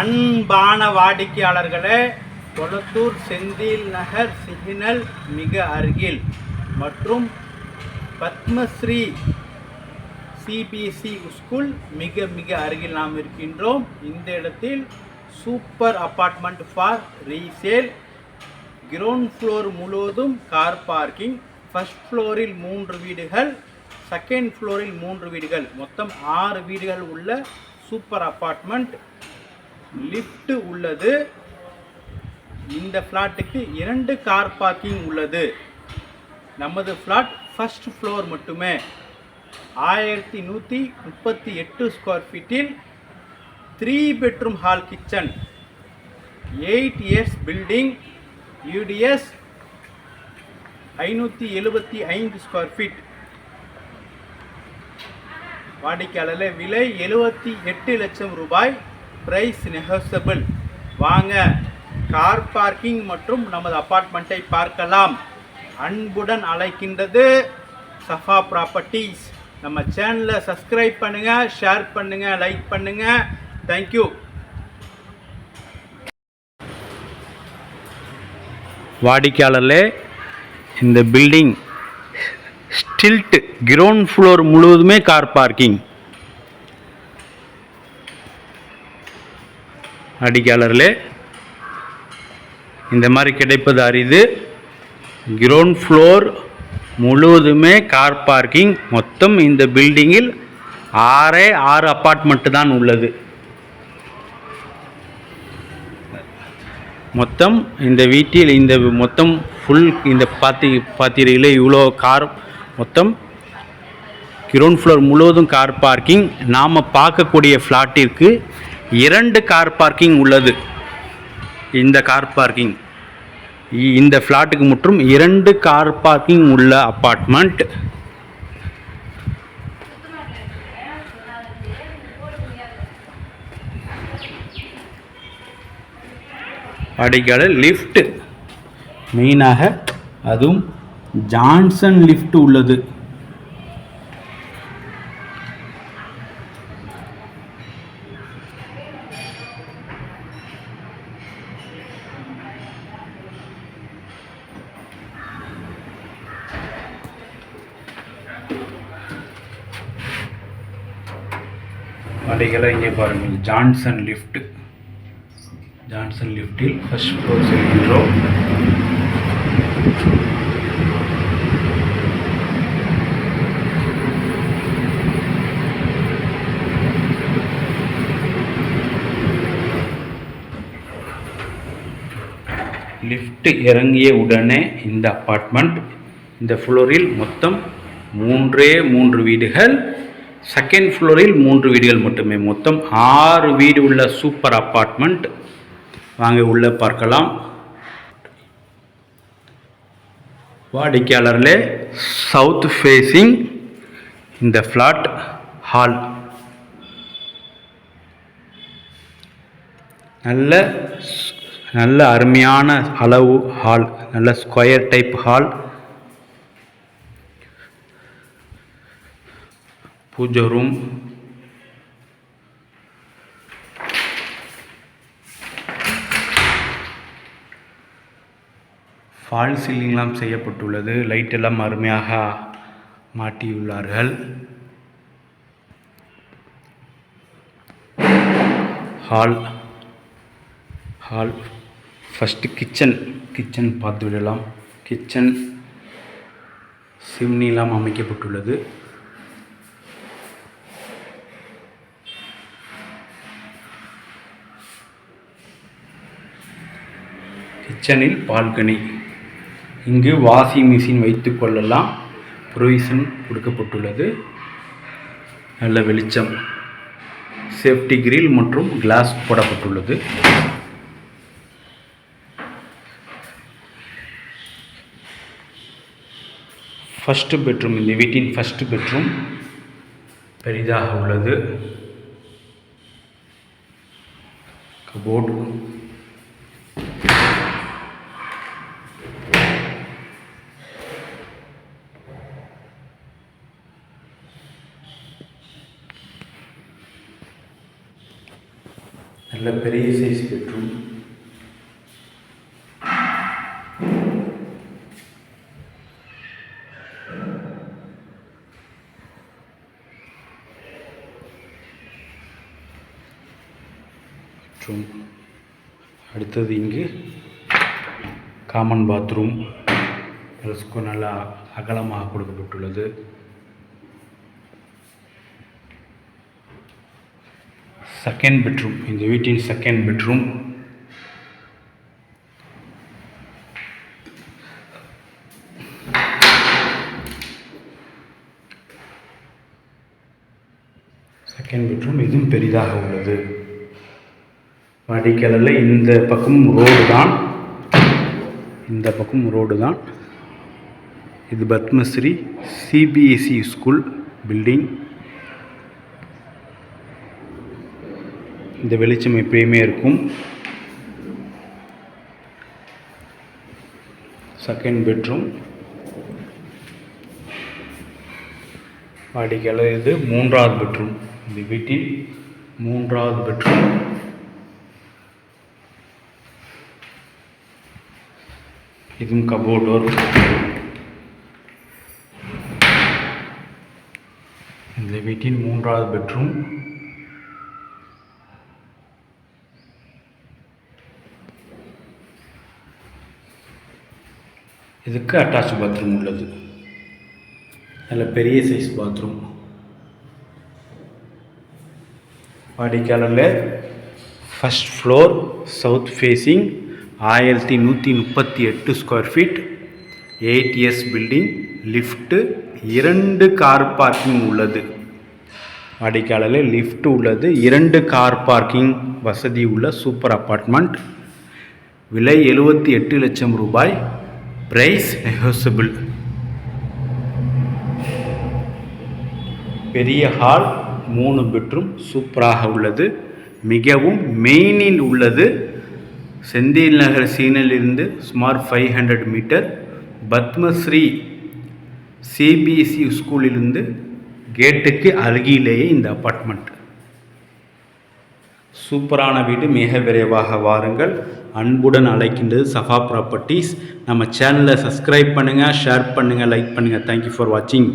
அன்பான வாடிக்கையாளர்களே கொளத்தூர் செந்தில் நகர் சிக்னல் மிக அருகில் மற்றும் பத்மஸ்ரீ சிபிஎஸ்சி ஸ்கூல் மிக மிக அருகில் நாம் இருக்கின்றோம். இந்த இடத்தில் super apartment for resale. Ground floor முழுவதும் கார் பார்க்கிங். ஃபர்ஸ்ட் ஃப்ளோரில் மூன்று வீடுகள் செகண்ட் ஃப்ளோரில் மூன்று வீடுகள். மொத்தம் ஆறு வீடுகள் உள்ள சூப்பர் அப்பார்ட்மெண்ட் லிஃப்ட் உள்ளது. இந்த ஃப்ளாட்டுக்கு இரண்டு கார் பார்க்கிங் உள்ளது. நமது ஃப்ளாட் ஃபர்ஸ்ட் ஃப்ளோர் மட்டுமே. ஆயிரத்தி நூற்றி முப்பத்தி எட்டு ஸ்கொயர் ஃபீட்டில் three bedroom hall kitchen eight years building UDS ஐநூற்றி எழுபத்தி ஐந்து ஸ்கொயர் ஃபீட் வாடிக்கையாளர் விலை எழுபத்தி எட்டு லட்சம் ரூபாய். ப்ரைஸ் நெகோசபிள் வாங்க கார் பார்க்கிங் மற்றும் நமது அப்பார்ட்மெண்ட்டை பார்க்கலாம். அன்புடன் அழைக்கின்றது சஃபா ப்ராப்பர்ட்டிஸ் நம்ம சேனலை சப்ஸ்கிரைப் பண்ணுங்கள் ஷேர் பண்ணுங்கள் லைக் பண்ணுங்கள் தேங்க்யூ வாடிக்கையாளர்களே இந்த பில்டிங் ஸ்டில்ட்டு கிரவுண்ட் ஃப்ளோர் முழுவதுமே கார் பார்க்கிங் வாடிக்கையாளர்களே இந்த மாதிரி கிடைப்பது அரிது. கிரவுண்ட் ஃப்ளோர் முழுவதுமே கார் பார்க்கிங் மொத்தம் இந்த பில்டிங்கில் ஆறே ஆறு அப்பார்ட்மெண்ட்டு தான் உள்ளது. மொத்தம் இந்த வீட்டில் இந்த மொத்தம் ஃபுல் இந்த பாத்தி பார்த்தீர்களே இவ்வளோ கார் மொத்தம் கிரவுண்ட் ஃப்ளோர் முழுவதும் கார் பார்க்கிங் நாம் பார்க்கக்கூடிய ஃப்ளாட்டிற்கு இரண்டு கார் பார்க்கிங் உள்ளது. இந்த கார் பார்க்கிங் இந்த ஃப்ளாட்டுக்கு மற்றும் இரண்டு கார் பார்க்கிங் உள்ள அப்பார்ட்மெண்ட் அடிக்கடி லிஃப்ட் மெயினாக அதுவும் ஜான்சன் லிஃப்ட் உள்ளது. வாடிக்கையாளர் இங்கே பாருங்கள். Johnson lift. ஜான்சன் லிஃப்டில் ஃபர்ஸ்ட் ஃப்ளோர் செல்கின்றோம். லிஃப்ட் இறங்கிய உடனே இந்த அப்பார்ட்மெண்ட் இந்த ஃப்ளோரில் மொத்தம் மூன்றே மூன்று வீடுகள் செகண்ட் ஃப்ளோரில் மூன்று வீடுகள் மட்டுமே. மொத்தம் ஆறு வீடு உள்ள சூப்பர் அப்பார்ட்மெண்ட் வாங்க உள்ளே பார்க்கலாம். வாடிக்கையாளர்களே சவுத் ஃபேஸிங் இந்த ஃப்ளாட் ஹால் நல்ல நல்ல அருமையான அளவு ஹால் நல்ல ஸ்கொயர் டைப் ஹால் பூஜை ரூம் ஃபால் சீலிங்லாம் செய்யப்பட்டுள்ளது. லைட் எல்லாம் அருமையாக மாட்டியுள்ளார்கள். Hall hall first kitchen kitchen பார்த்து விடலாம். கிச்சன் சிம்னிலாம் அமைக்கப்பட்டுள்ளது. கிச்சனில் பால்கனி. இங்கு வாஷிங் மிஷின் வைத்து கொள்ளலாம். ப்ரொவிஷன் கொடுக்கப்பட்டுள்ளது. நல்ல வெளிச்சம். சேஃப்டி கிரில் மற்றும் கிளாஸ் போடப்பட்டுள்ளது. ஃபஸ்ட்டு பெட்ரூம் இந்த வீட்டின் ஃபஸ்ட்டு பெட்ரூம் பெரிதாக உள்ளது. கபோர்டு. நல்ல பெரிய சைஸ் பெட்ரூம் மற்றும் அடுத்தது இங்கு காமன் பாத்ரூம் ட்ரெஸ்க்கும் நல்லா அகலமாக கொடுக்கப்பட்டுள்ளது. செகண்ட் பெட்ரூம் இந்த வீட்டின் செகண்ட் பெட்ரூம் செகண்ட் பெட்ரூம் இதுவும் பெரிதாக உள்ளது. வாடிக்கையாளரில் இந்த பக்கம் ரோடு தான். இந்த பக்கம் ரோடு தான். இது பத்மஸ்ரீ சிபிஎஸ்சி ஸ்கூல் பில்டிங் இந்த வெளிச்சம் எப்பயுமே இருக்கும். செகண்ட் பெட்ரூம் வாடிக்கையாளர் இது மூன்றாவது பெட்ரூம் இந்த வீட்டின் மூன்றாவது பெட்ரூம் இதுவும் கபோர்ட் டோர் இந்த வீட்டின் மூன்றாவது பெட்ரூம் இதுக்கு அட்டாச் பாத்ரூம் உள்ளது. நல்ல பெரிய சைஸ் பாத்ரூம் வாடிக்கையாளரில் ஃபஸ்ட் ஃப்ளோர் சவுத் ஃபேஸிங் ஆயிரத்தி நூற்றி முப்பத்தி எட்டு square feet eight years building lift இரண்டு கார் பார்க்கிங் உள்ளது. வாடிக்கையாளரில் லிஃப்ட் உள்ளது இரண்டு கார் பார்க்கிங் வசதி உள்ள சூப்பர் அப்பார்ட்மெண்ட் விலை எழுபத்தி எட்டு லட்சம் ரூபாய். பிரைஸ் நெகோசபிள் பெரிய ஹால் மூணு பெட்ரூம் சூப்பராக உள்ளது. மிகவும் மெயினில் உள்ளது. செந்தில் நகர் சீனிலிருந்து சுமார் five hundred meter Padmashri CBSE ஸ்கூலிலிருந்து கேட்டுக்கு அருகிலேயே இந்த அப்பார்ட்மெண்ட் சூப்பரான வீடு. மிக விரைவாக வாருங்கள். அன்புடன் அழைக்கின்றது சஃபா ப்ராப்பர்ட்டிஸ் நம்ம சேனலை சப்ஸ்கிரைப் பண்ணுங்கள் ஷேர் பண்ணுங்கள் லைக் பண்ணுங்கள் தேங்க்யூ ஃபார் வாட்சிங்